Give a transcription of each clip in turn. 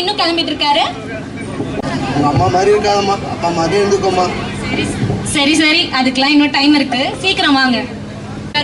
இன்னும் கிளம்பிட்டு இருக்காரு அம்மா மாதிரி இருக்காதம்மா அப்பா மாதிரி இருந்துக்கோமா சரி சரி. அதுக்கெல்லாம் இன்னும் டைம் இருக்கு. சீக்கிரம் வாங்க.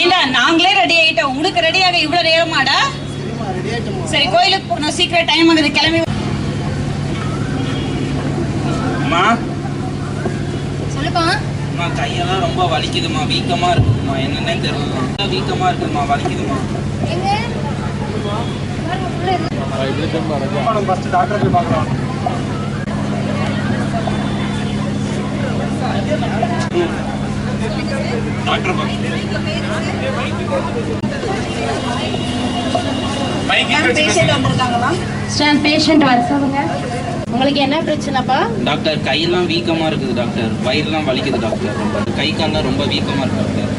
ஏண்டா நாங்களே ரெடி ஆயிட்டோம். உங்களுக்கு ரெடியாக இவ்வளவு நேரமாடா? சரி கோயிலுக்கு போகணும். சீக்கிரம் டைம் ஆகுது. கிளம்பி அம்மா. சொல்லுப்பா. அம்மா கையெல்லாம் ரொம்ப வலிக்குதுமா வீக்கமா இருக்குதுமா என்னன்னே தெரியல வீக்கமா இருக்குதுமா வலிக்குதுமா பேஷண்ட் வர சொல்லுங்க. உங்களுக்கு என்ன பிரச்சனைப்பா? டாக்டர் கையெல்லாம் வீக்கமா இருக்குது டாக்டர். வயிறுலாம் வலிக்குது டாக்டர். கை கால்லாம் ரொம்ப வீக்கமா இருக்கு டாக்டர்.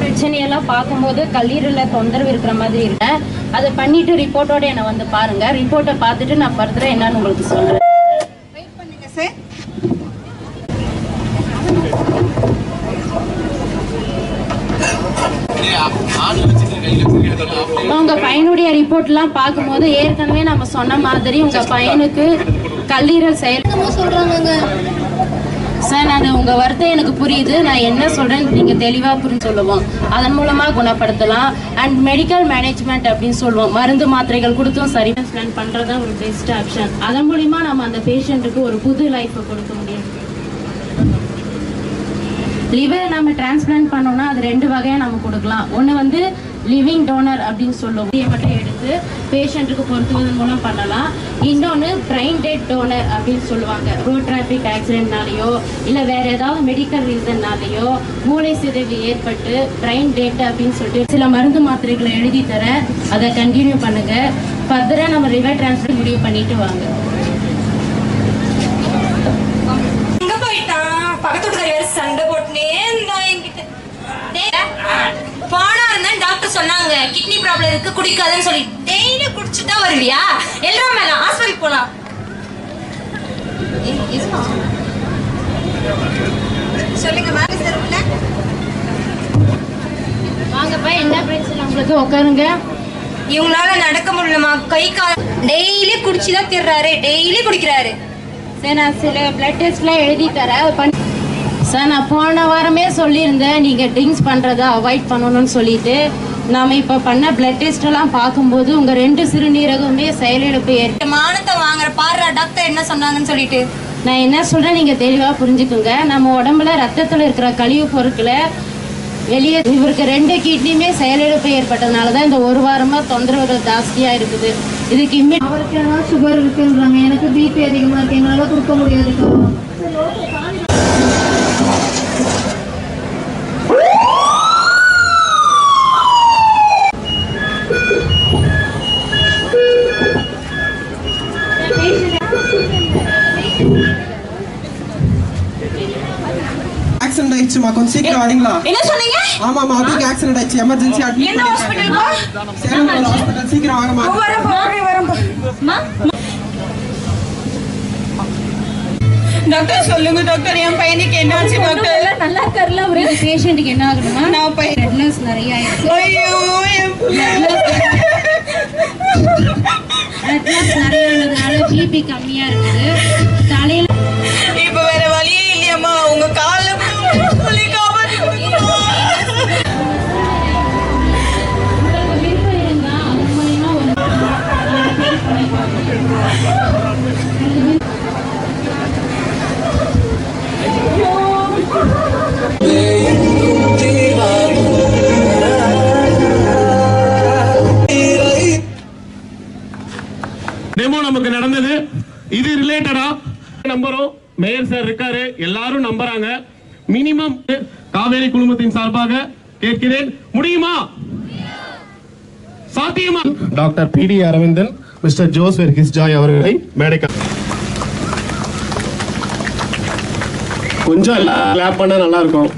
பிரச்சனையெல்லாம் பார்க்கும்போது கல்லீரலில் தொந்தரவு இருக்கிற மாதிரி இருக்கு. அதை பண்ணிட்டு ரிப்போர்ட்டோட என்னை வந்து பாருங்க. ரிப்போர்ட்டை பார்த்துட்டு நான் ஃபர்தரா என்னன்னு உங்களுக்கு சொல்றேன். வெயிட் பண்ணுங்க சார் உங்க பையனுடைய ரிப்போர்ட்லாம் பார்க்கும்போது ஏற்கனவே நம்ம சொன்ன மாதிரி உங்க பையனுக்கு கல்லீரல் செயல் சொல்றாங்க சார் அது உங்க வருத்தம் எனக்கு புரியுது. நான் என்ன சொல்றேன்னு நீங்க தெளிவா புரிஞ்சு சொல்லுவோம். அதன் மூலமா குணப்படுத்தலாம். அண்ட் மெடிக்கல் மேனேஜ்மெண்ட் அப்படின்னு சொல்லுவோம். மருந்து மாத்திரைகள் கொடுத்தும் சரி. பிளான் பண்றதா ஒரு பெஸ்ட் ஆப்ஷன் அதன் மூலியமா நம்ம அந்த பேஷண்ட்டுக்கு ஒரு புது லைஃப்பை கொடுக்க முடியும். லிவர் நம்ம டிரான்ஸ்பிளான்ட் பண்ணோம்னா அது ரெண்டு வகையாக நம்ம கொடுக்கலாம். ஒன்று வந்து லிவிங் டோனர் அப்படின்னு சொல்லுவோம் இதை மட்டும் எடுத்து பேஷண்ட்டுக்கு பொருத்துவதன் மூலம் பண்ணலாம். இன்னொன்று பிரைன் டெட் டோனர் அப்படின்னு சொல்லுவாங்க. ரோட் டிராஃபிக் ஆக்சிடென்ட்னாலேயோ இல்லை வேற ஏதாவது மெடிக்கல் ரீசன்னாலேயோ மூளை சிதைவு ஏற்பட்டு பிரைன் டெட் அப்படின்னு சொல்லிட்டு சில மருந்து மாத்திரைகளை எழுதி தரேன் அதை கண்டினியூ பண்ணுங்க. ஃபர்தராக நம்ம ரிவர் டிரான்ஸ்ஃபர் முடிவு பண்ணிட்டு வாங்க. சொன்னாங்க கிட்னி ப்ராப்ளம் இருக்கு குடிக்காதன்னு சொல்லி டெய்லி குடிச்சுட்டா வருவியா? எல்லாம் மேல ஹாஸ்பிட்டல் போலாம். சொல்லுங்க வாங்கப்பா என்ன பிரச்சனை? உங்களுக்கு உட்காருங்க. இவங்களால நடக்க முடியலமா கை கால் டெய்லி குடிச்சுதான் திர்றாரு. டெய்லி குடிக்கிறாரு. சரி நான் சில பிளட் டெஸ்ட்லாம் எழுதி தரேன். பண்ணி சார் நான் போன வாரமே சொல்லியிருந்தேன் நீங்கள் ட்ரிங்க்ஸ் பண்ணுறதை அவாய்ட் பண்ணணும்னு சொல்லிட்டு. நாம இப்போ பண்ண பிளட் டெஸ்ட் எல்லாம் பார்க்கும்போது உங்கள் ரெண்டு சிறுநீரகமே செயலிழப்பு ஏற்ப மானத்தை வாங்குற பாரு டாக்டர் என்ன சொன்னாங்கன்னு சொல்லிட்டு. நான் என்ன சொல்கிறேன் நீங்கள் தெளிவாக புரிஞ்சுக்குங்க. நம்ம உடம்புல ரத்தத்தில் இருக்கிற கழிவு பொருட்களை வெளியே இவருக்கு ரெண்டு கிட்னியுமே செயலிழப்பு ஏற்பட்டதுனால தான் இந்த ஒரு வாரமாக தொந்தரவுகள் ஜாஸ்தியாக இருக்குது. இதுக்கு இம்மி அவருக்கு ஏதாவது சுகர் இருக்குன்றாங்க. எனக்கு பிபி அதிகமா இருக்கு. எங்களால கொடுக்க முடியாதுக்கா ஆயிடுச்சுமா கொஞ்சம் சீக்கிரம் வரீங்களா? என்ன சொன்னீங்க? ஆமாமா அபிக்கு ஆக்சிடென்ட் ஆயிடுச்சு. எமர்ஜென்சி அட்மிட் என்ன ஹாஸ்பிட்டல்ப்பா சேலம் ஹாஸ்பிட்டல் சீக்கிரம் வாங்கம்மா. வரப்பா வரப்பா டாக்டர் சொல்லுங்க டாக்டர் என் பையனுக்கு என்ன ஆச்சு டாக்டர்? நல்லா இருக்காருல்ல ஒரு பேஷண்ட்டுக்கு என்ன ஆகணுமா? நான் பையன் ரெட்னஸ் நிறைய ஐயோ என் ரெட்னஸ் நிறைய ஆனதுனால பிபி கம்மியா இருக்குது. தலையில இப்ப வேற வழியே இல்லையம்மா. உங்க கால ரிலேட்டடா நம்புறோம். மேயர் சார் இருக்காரு. எல்லாரும் நம்புறாங்க. மினிமம் காவேரி குழுமத்தின் சார்பாக கேட்கிறேன். முடியுமா? சாத்தியமா? Doctor P D Aravindan mister ஜோஸ்வர் ஹிஸ்ஜாய் அவர்களை மேடைக்கு கொஞ்சம் கிளாப் பண்ண நல்லா இருக்கும்.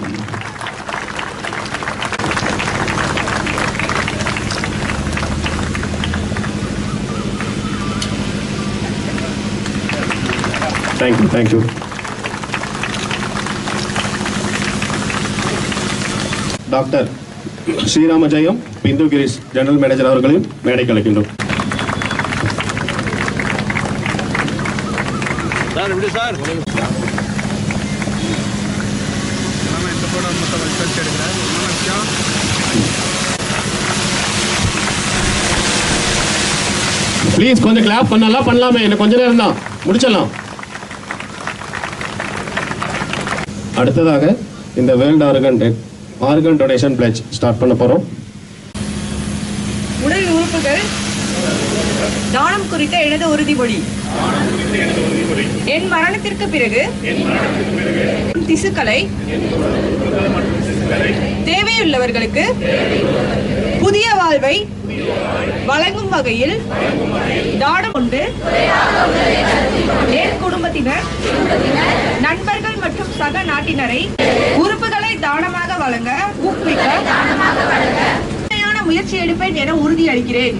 Thank you thank you doctor Srirama Jayam Bindu Girish general manager அவர்களையும் மேடைக்கு அழைக்கின்றோம். ப்ளீஸ் கொஞ்சம் கிளாப் பண்ணலாம் பண்ணலாமே. இன்னும் கொஞ்ச நேரம் தான் முடிச்சிடலாம். அடுத்ததாக இந்த world organ organ donation pledge start பண்ண போறோம். உடல் உறுப்புகள் தானம் குறித்த எனது உறுதிமொழி. என் மரணத்திற்கு பிறகு திசுக்களை தேவையுள்ளவர்களுக்கு புதிய வாழ்வை வழங்கும் வகையில் தானம் கொண்டு என் குடும்பத்தினர் நண்பர்கள் சக நாட்டினரை உறுப்புகளை தானமாக வழங்க ஊக்குவிக்க முயற்சி எடுப்பேன் என உறுதியளிக்கிறேன்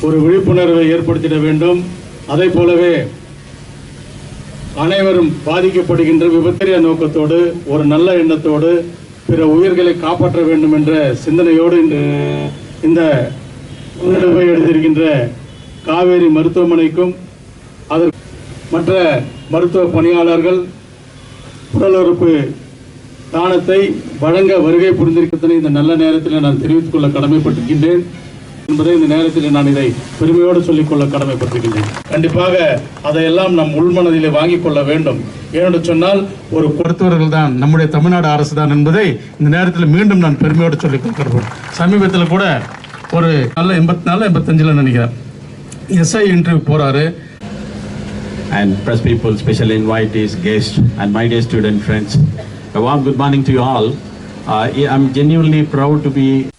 ஒரு விழிப்புணர்வை ஏற்படுத்திட வேண்டும். அதை போலவே அனைவரும் பாதிக்கப்படுகின்ற விபத்திரிய நோக்கத்தோடு ஒரு நல்ல எண்ணத்தோடு பிற உயிர்களை காப்பாற்ற வேண்டும் என்ற சிந்தனையோடு இன்று இந்த முன்னெடுப்பை எடுத்திருக்கின்ற காவேரி மருத்துவமனைக்கும் மற்ற மருத்துவ பணியாளர்கள் உடல் உறுப்பு தானத்தை வழங்க வருகை புரிந்திருக்கிறதனை இந்த நல்ல நேரத்தில் நான் தெரிவித்துக் கொள்ள கடமைப்பட்டிருக்கின்றேன் என்பதை இந்த நேரத்தில் நான் இதை பெருமையோடு சொல்லிக்கொள்ள கடமைப்பட்டிருக்கின்றேன். கண்டிப்பாக அதையெல்லாம் நம் உள்மனதிலே வாங்கிக் கொள்ள வேண்டும். ஏனென்று சொன்னால் ஒரு மருத்துவர்கள் தான் நம்முடைய தமிழ்நாடு அரசு தான் என்பதை இந்த நேரத்தில் மீண்டும் நான் பெருமையோடு சொல்லிக் கொள்கிறேன் சமீபத்தில் கூட ஒரு நல்ல எண்பத்தி நாலு எண்பத்தஞ்சில் நினைக்கிறேன். எஸ்ஐ இன்டர்வியூ போகிறாரு and press people, special invitees, guests, and my dear student friends. A warm good morning to you all. Uh, I'm genuinely proud to be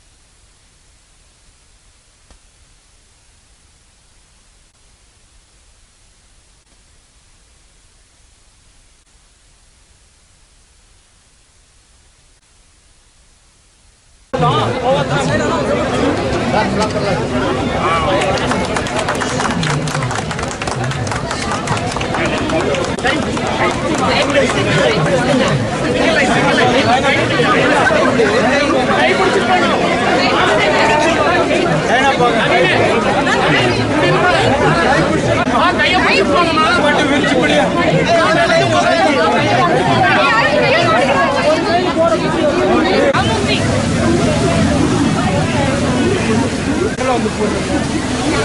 with a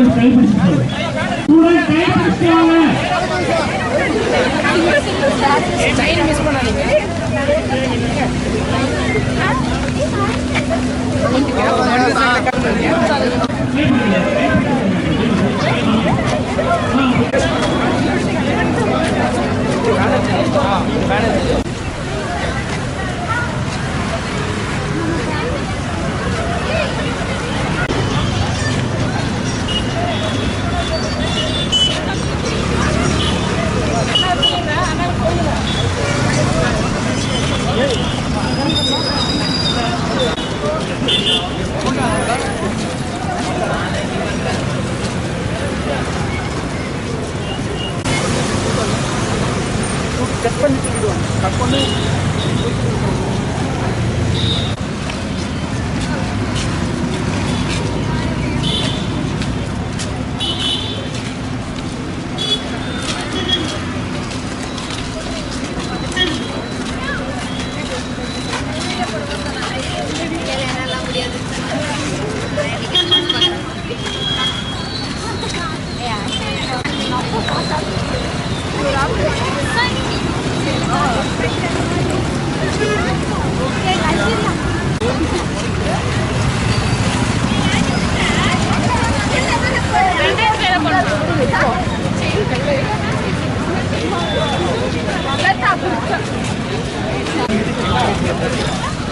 சூழல் கைப்பிடிச்சிட்டது சூழல் கைப்பிடிச்சாங்க చెప్పండి. తప్పకుండా.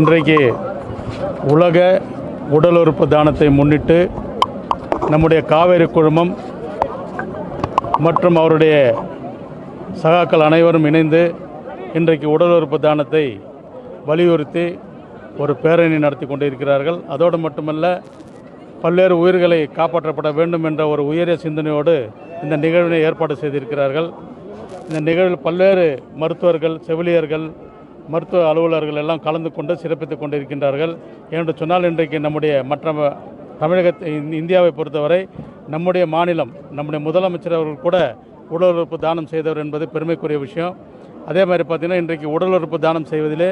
இன்றைக்கு உலக உடல் உறுப்பு தானத்தை முன்னிட்டு நம்முடைய காவேரி குழுமம் மற்றும் அவருடைய சகாக்கள் அனைவரும் இணைந்து இன்றைக்கு உடல் உறுப்பு தானத்தை வலியுறுத்தி ஒரு பேரணி நடத்தி கொண்டிருக்கிறார்கள். அதோடு மட்டுமல்ல பல்வேறு உயிர்களை காப்பாற்றப்பட வேண்டும் என்ற ஒரு உயரிய சிந்தனையோடு இந்த நிகழ்வினை ஏற்பாடு செய்திருக்கிறார்கள். இந்த நிகழ்வில் பல்வேறு மருத்துவர்கள் செவிலியர்கள் மருத்துவ அலுவலர்கள் எல்லாம் கலந்து கொண்டு சிறப்பித்துக் கொண்டிருக்கின்றார்கள். என்று சொன்னால் இன்றைக்கு நம்முடைய மற்ற தமிழகத்தை இந்தியாவை பொறுத்தவரை நம்முடைய மாநிலம் நம்முடைய முதலமைச்சர் அவர்கள் கூட உடல் உறுப்பு தானம் செய்தவர் என்பது பெருமைக்குரிய விஷயம். அதே மாதிரி பார்த்திங்கன்னா இன்றைக்கு உடல் உறுப்பு தானம் செய்வதிலே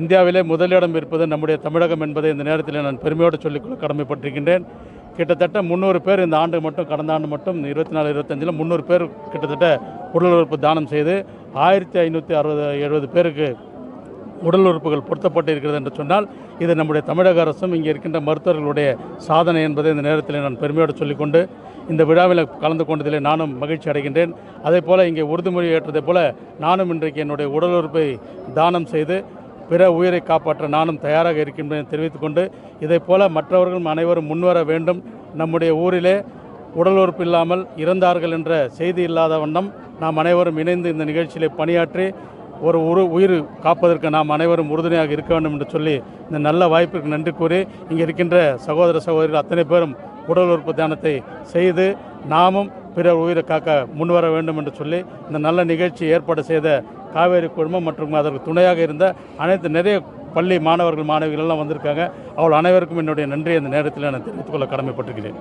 இந்தியாவிலே முதலிடம் இருப்பது நம்முடைய தமிழகம் என்பதை இந்த நேரத்தில் நான் பெருமையோடு சொல்லிக்கொள்ள கடமைப்பட்டிருக்கின்றேன். கிட்டத்தட்ட முந்நூறு பேர் இந்த ஆண்டு மட்டும் கடந்த ஆண்டு மட்டும் இருபத்தி நாலு இருபத்தஞ்சில் முந்நூறு பேர் கிட்டத்தட்ட உடல் உறுப்பு தானம் செய்து ஆயிரத்தி ஐநூற்றி அறுபது எழுபது பேருக்கு உடல் உறுப்புகள் பொருத்தப்பட்டு இருக்கிறது என்று சொன்னால் இது நம்முடைய தமிழக அரசும் இங்கே இருக்கின்ற மருத்துவர்களுடைய சாதனை என்பதை இந்த நேரத்தில் நான் பெருமையோடு சொல்லிக்கொண்டு இந்த விழாவில் கலந்து கொண்டதிலே நானும் மகிழ்ச்சி அடைகின்றேன். அதே போல் இங்கே உறுதிமொழி ஏற்றதை போல நானும் இன்றைக்கு என்னுடைய உடல் உறுப்பை தானம் செய்து பிற உயிரை காப்பாற்ற நானும் தயாராக இருக்கின்றேன் தெரிவித்துக் கொண்டு இதைப் போல மற்றவர்களும் அனைவரும் முன்வர வேண்டும். நம்முடைய ஊரிலே உடல் உறுப்பு இல்லாமல் இறந்தார்கள் என்ற செய்தி இல்லாத வண்ணம் நாம் அனைவரும் இணைந்து இந்த நிகழ்ச்சியிலே பணியாற்றி ஒரு உரு உயிர் காப்பதற்கு நாம் அனைவரும் உறுதுணையாக இருக்க வேண்டும் என்று சொல்லி இந்த நல்ல வாய்ப்பிற்கு நன்றி கூறி இங்கே இருக்கின்ற சகோதர சகோதரிகள் அத்தனை பேரும் உடல் உறுப்பு தியானத்தை செய்து நாமும் பிறர் உயிரை காக்க முன்வர வேண்டும் என்று சொல்லி இந்த நல்ல நிகழ்ச்சி ஏற்பாடு செய்த காவேரி குழுமம் மற்றும் அதற்கு துணையாக இருந்த அனைத்து நிறைய பள்ளி மாணவர்கள் மாணவிகள் எல்லாம் வந்திருக்காங்க. அவள் அனைவருக்கும் என்னுடைய நன்றியை இந்த நேரத்தில் நான் தெரிவித்துக் கொள்ள கடமைப்பட்டிருக்கிறேன்.